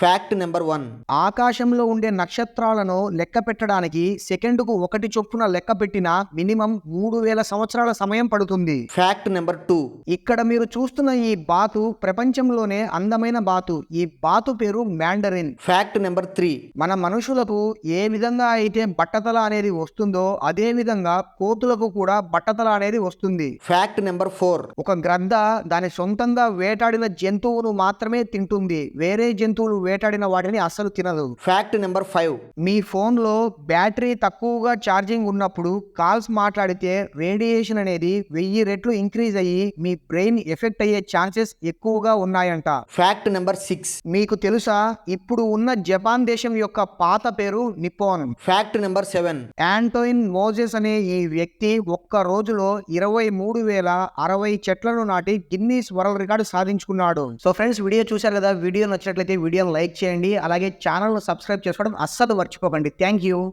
Fact number one ఆకాశంలో ఉండే నక్షత్రాలను లెక్క పెట్టడానికి సెకండుకు ఒకటి చొప్పున లెక్క పెట్టిన మినిమం మూడు వేల సంవత్సరాల సమయం పడుతుంది. ఫ్యాక్ట్ నెంబర్ టూ ఇక్కడ మీరు చూస్తున్న ఈ బాతు ప్రపంచంలోనే అందమైన బాతు. ఈ బాతు పేరు మ్యాండరిన్. ఫ్యాక్ట్ నెంబర్ త్రీ మన మనుషులకు ఏ విధంగా అయితే బట్టతల అనేది వస్తుందో అదే విధంగా కోతులకు కూడా బట్టతల అనేది వస్తుంది. ఫ్యాక్ట్ నెంబర్ ఫోర్ ఒక గ్రద్ద దాని సొంతంగా వేటాడిన జంతువును మాత్రమే తింటుంది. వేరే జంతువులు వేటాడిన వాటిని అస్సలు తినదు. ఫ్యాక్ట్ నెంబర్ ఫైవ్ మీ ఫోన్లో బ్యాటరీ తక్కువగా ఛార్జింగ్ ఉన్నప్పుడు కాల్స్ మాట్లాడితే రేడియేషన్ అనేది వెయ్యి రెట్లు ఇంక్రీజ్ అయ్యి మీ బ్రెయిన్ ఎఫెక్ట్ అయ్యే ఛాన్సెస్ ఎక్కువగా ఉన్నాయంట. ఫ్యాక్ట్ నెంబర్ సిక్స్ మీకు తెలుసా? ఇప్పుడు ఉన్న జపాన్ దేశం యొక్క పాత పేరు Nippon. Fact number seven Antoine Moses అనే ఈ వ్యక్తి ఒక్క రోజులో ఇరవై మూడు వేల అరవై చెట్లను నాటి గిన్నీస్ వరల్డ్ రికార్డు సాధించుకున్నాడు. సో ఫ్రెండ్స్ వీడియో చూశారు కదా? వీడియో నచ్చినట్లయితే వీడియోని లైక్ చేయండి. అలాగే ఛానల్ను సబ్స్క్రైబ్ చేసుకోవడం అస్సలు మర్చిపోకండి. Thank you.